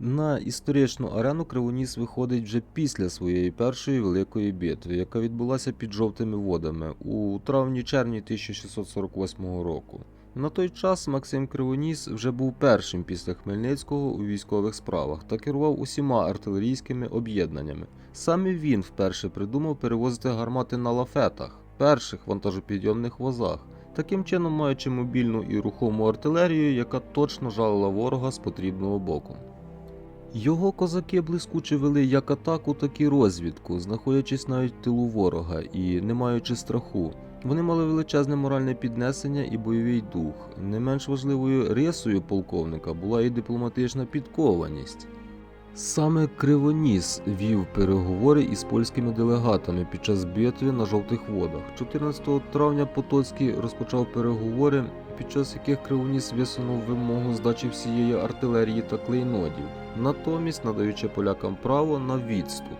На історичну арену Кривоніс виходить вже після своєї першої великої битви, яка відбулася під жовтими водами у травні-червні 1648 року. На той час Максим Кривоніс вже був першим після Хмельницького у військових справах та керував усіма артилерійськими об'єднаннями. Саме він вперше придумав перевозити гармати на лафетах, перших вантажопідйомних возах, таким чином маючи мобільну і рухому артилерію, яка точно жалила ворога з потрібного боку. Його козаки блискуче вели як атаку, так і розвідку, знаходячись навіть в тилу ворога і не маючи страху. Вони мали величезне моральне піднесення і бойовий дух. Не менш важливою рисою полковника була і дипломатична підкованість. Саме Кривоніс вів переговори із польськими делегатами під час битви на жовтих водах. 14 травня Потоцький розпочав переговори, під час яких Кривоніс висунув вимогу здачі всієї артилерії та клейнодів, натомість надаючи полякам право на відступ.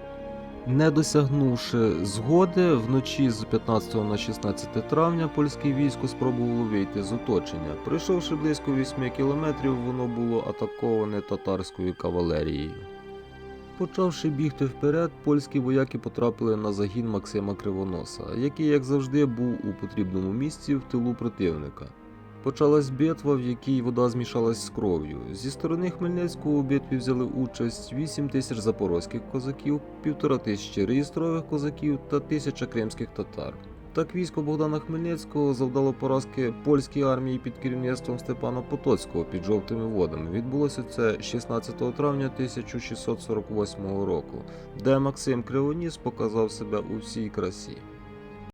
Не досягнувши згоди, вночі з 15 на 16 травня польське військо спробувало вийти з оточення. Пройшовши близько 8 кілометрів, воно було атаковане татарською кавалерією. Почавши бігти вперед, польські вояки потрапили на загін Максима Кривоноса, який, як завжди, був у потрібному місці в тилу противника. Почалась битва, в якій вода змішалась з кров'ю. Зі сторони Хмельницького у битві взяли участь 8 тисяч запорозьких козаків, півтора тисячі реєстрових козаків та тисяча кримських татар. Так військо Богдана Хмельницького завдало поразки польській армії під керівництвом Степана Потоцького під жовтими водами. Відбулося це 16 травня 1648 року, де Максим Кривоніс показав себе у всій красі.